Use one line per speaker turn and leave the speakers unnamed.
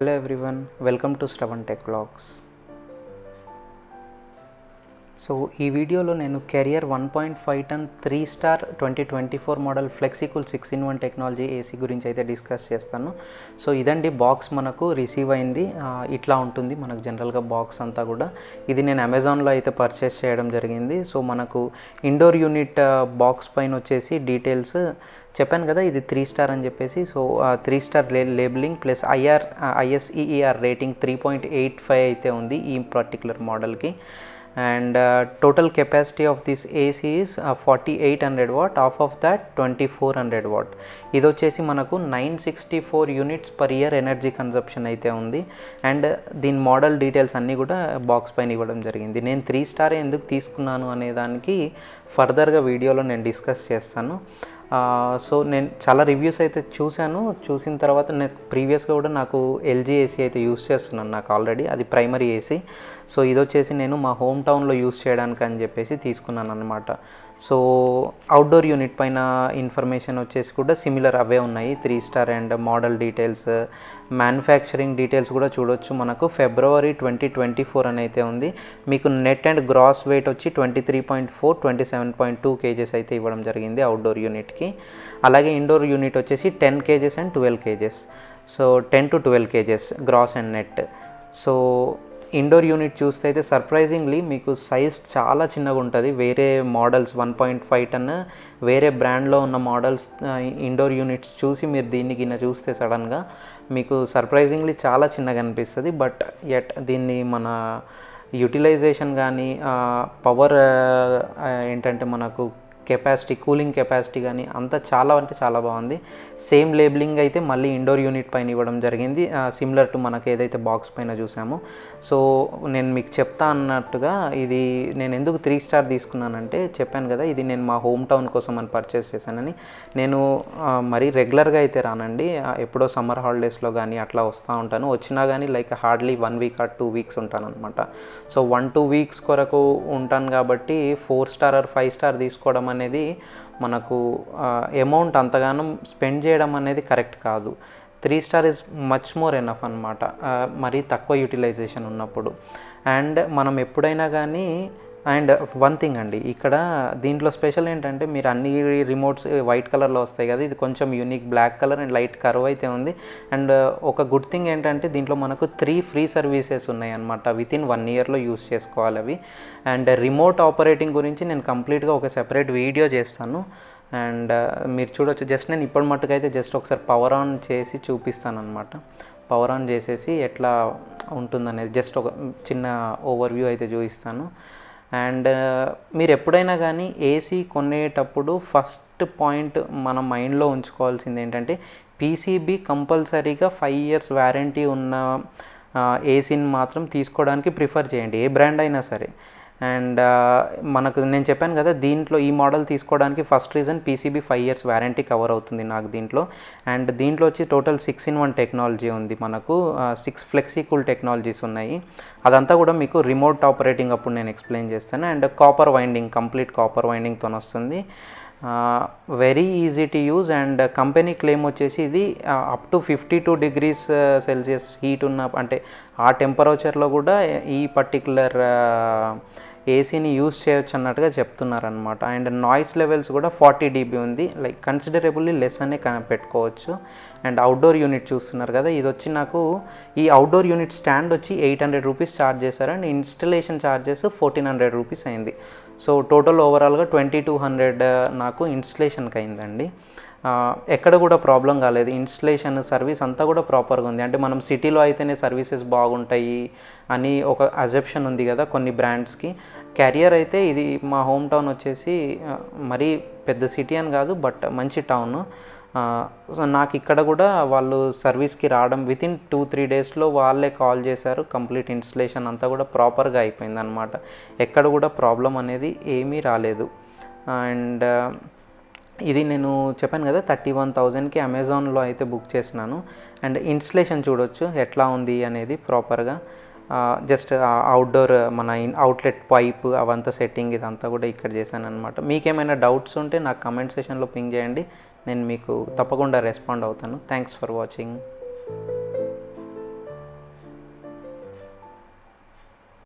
Hello everyone, welcome to Shravan Tech Vlogs. So ఈ వీడియోలో నేను Carrier one point five ton three star twenty twenty four model Flexicool six in one technology AC గురించి అయితే discuss చేస్తాను. So ఇదండి box మనకు receive అయింది. ఇట్లా ఉంటుంది మనకు జనరల్గా బాక్స్ అంతా కూడా. ఇది నేను అమెజాన్లో అయితే పర్చేస్ చేయడం జరిగింది. సో మనకు ఇండోర్ యూనిట్ బాక్స్ పైన వచ్చేసి డీటెయిల్స్ చెప్పాను కదా ఇది త్రీ స్టార్ అని చెప్పేసి. సో త్రీ స్టార్ లే labeling plus IR ISEER rating three point eight five అయితే ఉంది ఈ particular మోడల్కి. And total capacity of this AC is forty eight hundred watt of of that twenty four hundred watt ఇది వచ్చేసి మనకు nine sixty four units per year energy consumption అయితే ఉంది. And uh, దీని model details అన్నీ కూడా box పైన ఇవ్వడం జరిగింది. నేను త్రీ స్టార్ ఎందుకు తీసుకున్నాను అనే దానికి ఫర్దర్గా వీడియోలో నేను డిస్కస్ చేస్తాను. సో నేను చాలా రివ్యూస్ అయితే చూశాను. చూసిన తర్వాత నేను ప్రీవియస్గా కూడా నాకు ఎల్జీ ఏసీ అయితే యూస్ చేస్తున్నాను నాకు ఆల్రెడీ అది ప్రైమరీ ఏసీ సో ఇది వచ్చేసి నేను మా హోమ్ టౌన్లో యూస్ చేయడానికి అని చెప్పేసి తీసుకున్నాను అనమాట సో అవుట్డోర్ యూనిట్ పైన ఇన్ఫర్మేషన్ వచ్చేసి కూడా సిమిలర్ అవే ఉన్నాయి. Three star and model details manufacturing details కూడా చూడొచ్చు మనకు. ఫిబ్రవరి ట్వంటీ ట్వంటీ ఫోర్ అని అయితే ఉంది. మీకు నెట్ అండ్ గ్రాస్ వెయిట్ వచ్చి twenty three point four twenty seven point two kgs అయితే ఇవ్వడం జరిగింది అవుట్డోర్ యూనిట్కి అలాగే ఇండోర్ యూనిట్ వచ్చేసి ten kgs and twelve kgs. So ten to twelve kgs gross and net so indoor unit చూస్తే అయితే surprisingly మీకు సైజ్ చాలా చిన్నగా ఉంటుంది. వేరే models one point five ton వేరే బ్రాండ్లో ఉన్న మోడల్స్ ఇండోర్ యూనిట్స్ చూసి మీరు దీన్ని గిన్న చూస్తే సడన్గా మీకు సర్ప్రైజింగ్లీ చాలా చిన్నగా అనిపిస్తుంది. బట్ ఎట్ దీన్ని మన యూటిలైజేషన్ కానీ పవర్ ఏంటంటే మనకు కెపాసిటీ కూలింగ్ కెపాసిటీ కానీ అంతా చాలా అంటే చాలా బాగుంది. సేమ్ లేబులింగ్ అయితే మళ్ళీ ఇండోర్ యూనిట్ పైన ఇవ్వడం జరిగింది. సిమిలర్ టు మనకు ఏదైతే బాక్స్ పైన చూసామో. సో నేను మీకు చెప్తా అన్నట్టుగా ఇది నేను ఎందుకు త్రీ స్టార్ తీసుకున్నానంటే చెప్పాను కదా ఇది నేను మా హోమ్ టౌన్ కోసం అని పర్చేస్ చేశానని. నేను మరీ రెగ్యులర్గా అయితే రానండి. ఎప్పుడో సమ్మర్ హాలిడేస్లో కానీ అట్లా వస్తూ ఉంటాను. వచ్చినా కానీ like hardly one week or two weeks ఉంటాను అనమాట సో వన్ టూ వీక్స్ కొరకు ఉంటాను కాబట్టి four star or five star తీసుకోవడం అనేది మనకు అమౌంట్ అంతగానం స్పెండ్ చేయడం అనేది కరెక్ట్ కాదు. Three star is much more enough అనమాట మరీ తక్కువ యూటిలైజేషన్ ఉన్నప్పుడు. అండ్ మనం ఎప్పుడైనా కానీ అండ్ వన్ థింగ్ అండి ఇక్కడ దీంట్లో స్పెషల్ ఏంటంటే మీరు అన్ని రిమోట్స్ వైట్ కలర్లో వస్తాయి కదా ఇది కొంచెం unique black colour and light curve అయితే ఉంది. అండ్ ఒక గుడ్ థింగ్ ఏంటంటే దీంట్లో మనకు త్రీ ఫ్రీ సర్వీసెస్ ఉన్నాయి అనమాట విత్ ఇన్ వన్ ఇయర్లో యూస్ చేసుకోవాలి అవి. అండ్ రిమోట్ ఆపరేటింగ్ గురించి నేను కంప్లీట్గా ఒక సెపరేట్ వీడియో చేస్తాను. అండ్ మీరు చూడొచ్చు జస్ట్ నేను ఇప్పటి మట్టుకైతే జస్ట్ ఒకసారి పవర్ ఆన్ చేసి చూపిస్తాను అనమాట పవర్ ఆన్ చేసేసి ఎట్లా ఉంటుందనేది జస్ట్ ఒక చిన్న ఓవర్వ్యూ అయితే చూపిస్తాను. అండ్ మీరు ఎప్పుడైనా కానీ ఏసీ కొనేటప్పుడు ఫస్ట్ పాయింట్ మన మైండ్లో ఉంచుకోవాల్సింది ఏంటంటే పీసీబీ కంపల్సరీగా ఫైవ్ ఇయర్స్ వ్యారంటీ ఉన్న ఏసీని మాత్రం తీసుకోవడానికి ప్రిఫర్ చేయండి. ఏ బ్రాండ్ అయినా సరే. అండ్ మనకు నేను చెప్పాను కదా దీంట్లో ఈ మోడల్ తీసుకోవడానికి first reason PCB five years warranty cover అవుతుంది నాకు దీంట్లో. అండ్ దీంట్లో వచ్చి total six in one technology ఉంది మనకు. సిక్స్ ఫ్లెక్సికూల్ టెక్నాలజీస్ ఉన్నాయి. అదంతా కూడా మీకు రిమోట్ ఆపరేటింగ్ అప్పుడు నేను ఎక్స్ప్లెయిన్ చేస్తాను. And copper winding complete copper వైండింగ్తో వస్తుంది. Very easy to use and company claim వచ్చేసి ఇది up to fifty two degrees Celsius heat ఉన్న అంటే ఆ టెంపరేచర్లో కూడా ఈ పర్టికులర్ ఏసీని యూజ్ చేయొచ్చు అన్నట్టుగా చెప్తున్నారనమాట అండ్ నాయిస్ లెవెల్స్ కూడా ఫార్టీ డీబీ ఉంది. లైక్ కన్సిడరబుల్లీ లెస్ అనే పెట్టుకోవచ్చు. అండ్ అవుట్డోర్ యూనిట్ చూస్తున్నారు కదా ఇది వచ్చి నాకు ఈ అవుట్డోర్ యూనిట్ స్టాండ్ వచ్చి ఎయిట్ హండ్రెడ్ రూపీస్ ఛార్జ్ చేశారు. And installation charges fourteen hundred rupees అయింది. సో టోటల్ ఓవరాల్గా ట్వంటీ టూ హండ్రెడ్ నాకు ఇన్స్టలేషన్కి అయిందండి. ఎక్కడ కూడా ప్రాబ్లం కాలేదు. ఇన్స్టలేషన్ సర్వీస్ అంతా కూడా ప్రాపర్గా ఉంది. అంటే మనం సిటీలో అయితేనే సర్వీసెస్ బాగుంటాయి అని ఒక అజెప్షన్ ఉంది కదా కొన్ని బ్రాండ్స్కి క్యారియర్ అయితే ఇది మా హోమ్ టౌన్ వచ్చేసి మరీ పెద్ద సిటీ అని కాదు బట్ మంచి టౌన్ నాకు ఇక్కడ కూడా వాళ్ళు సర్వీస్కి రావడం విత్ ఇన్ టూ త్రీ డేస్లో వాళ్ళే కాల్ చేశారు. కంప్లీట్ ఇన్స్టలేషన్ అంతా కూడా ప్రాపర్గా అయిపోయింది అనమాట ఎక్కడ కూడా ప్రాబ్లం అనేది ఏమీ రాలేదు. అండ్ ఇది నేను చెప్పాను కదా థర్టీ వన్ థౌజండ్కి అమెజాన్లో అయితే బుక్ చేసినాను. అండ్ ఇన్స్టలేషన్ చూడొచ్చు ఎట్లా ఉంది అనేది ప్రాపర్గా. జస్ట్ అవుట్డోర్ మన అవుట్లెట్ పైప్ అవంతా సెట్టింగ్ ఇదంతా కూడా ఇక్కడ చేశాను అనమాట మీకేమైనా డౌట్స్ ఉంటే నాకు కమెంట్ సెషన్లో పింగ్ చేయండి. నేను మీకు తప్పకుండా రెస్పాండ్ అవుతాను. Thanks for watching